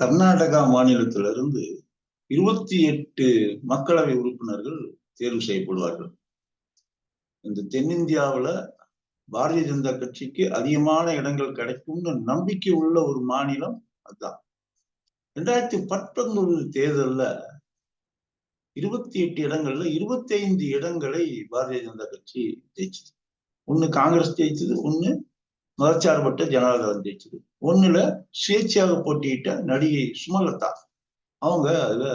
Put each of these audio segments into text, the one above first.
கர்நாடகா மாநிலத்திலிருந்து இருபத்தி எட்டு மக்களவை உறுப்பினர்கள் தேர்வு செய்யப்படுவார்கள். இந்த தென்னிந்தியாவுல பாரதிய ஜனதா கட்சிக்கு அதிகமான இடங்கள் கிடைக்கும்னு நம்பிக்கை உள்ள ஒரு மாநிலம் அதுதான். ரெண்டாயிரத்தி பத்தொன்பது தேர்தல்ல இருபத்தி எட்டு இடங்கள்ல இருபத்தி ஐந்து இடங்களை பாரதிய ஜனதா கட்சி ஜெயிச்சது. ஒண்ணு காங்கிரஸ் ஜெயிச்சது ஒண்ணு மதச்சார்பற்ற ஜனதாதளம் ஜெயிச்சது. ஒண்ணுல சுயேட்சையாக போட்டியிட்ட நடிகை சுமலதா அவங்க அதுல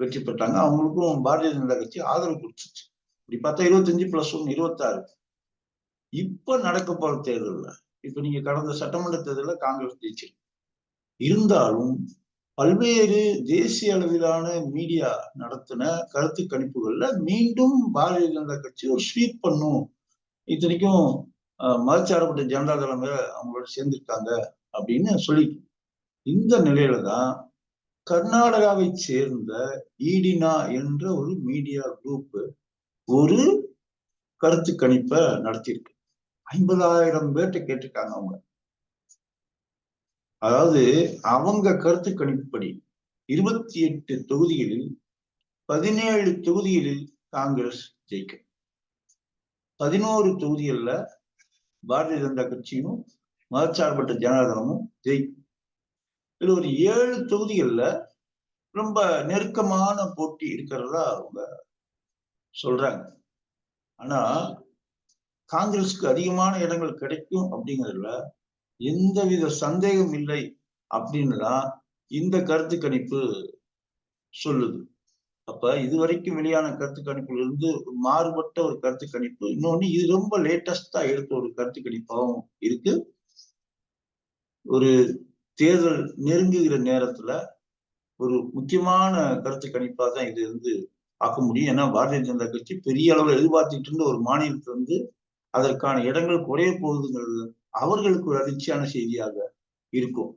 வெற்றி பெற்றாங்க. அவங்களுக்கும் பாரதிய ஜனதா கட்சி ஆதரவு கொடுத்துச்சு. இப்படி பார்த்தா இருபத்தஞ்சு பிளஸ் ஒன்னு இருபத்தாறு. இப்ப நடக்க போற தேர்தல்ல இப்ப நீங்க கடந்த சட்டமன்ற தேர்தலில் காங்கிரஸ் ஜெயிச்சிருக்கு. இருந்தாலும் பல்வேறு தேசிய அளவிலான மீடியா நடத்தின கருத்து கணிப்புகள்ல மீண்டும் பாரதிய ஜனதா கட்சி ஒரு ஸ்வீப் பண்ணும். இத்தனைக்கும் மதச்சார்பற்ற ஜனதா தளம் அவங்களோட சேர்ந்திருக்காங்க அப்படின்னு சொல்லி இந்த நிலையில தான் கர்நாடகாவை சேர்ந்த ஈடினா என்ற ஒரு மீடியா குரூப் ஒரு கருத்து கணிப்பை நடத்தியிருக்கு. ஐம்பதாயிரம் பேர்கிட்ட கேட்டிருக்காங்க அவங்க. அதாவது அவங்க கருத்து கணிப்புப்படி இருபத்தி எட்டு தொகுதிகளில் பதினேழு தொகுதிகளில் காங்கிரஸ் ஜெயிக்கும். பதினோரு தொகுதிகளில் பாரதிய ஜனதா கட்சியும் மதச்சார்பற்ற ஜனதாதளமும் ஜெயிக்கும் இதுல ஒரு ஏழு தொகுதிகள்ல ரொம்ப நெருக்கமான போட்டி இருக்கிறதா அவங்க சொல்றாங்க. ஆனா காங்கிரஸ்க்கு அதிகமான இடங்கள் கிடைக்கும் அப்படிங்கிறதுல எந்தவித சந்தேகம் இல்லை அப்படின்னு இந்த கருத்து கணிப்பு சொல்லுது. அப்ப இதுவரைக்கும் வெளியான கருத்து கணிப்புல இருந்து மாறுபட்ட ஒரு கருத்து கணிப்பு. இன்னொன்னு இது ரொம்ப லேட்டஸ்டா எடுத்த ஒரு கருத்து கணிப்பாகவும் இருக்கு. ஒரு தேர்தல் நெருங்குகிற நேரத்துல ஒரு முக்கியமான கருத்து கணிப்பா தான் இது வந்து பார்க்க முடியும். ஏன்னா பாரதிய ஜனதா கட்சி பெரிய அளவில் எதிர்பார்த்துட்டு இருந்த ஒரு மாநிலத்துல இருந்து அதற்கான இடங்கள் குறைய போகுதுங்கிறது அவர்களுக்கு ஒரு அதிர்ச்சியான செய்தியாக இருக்கும்.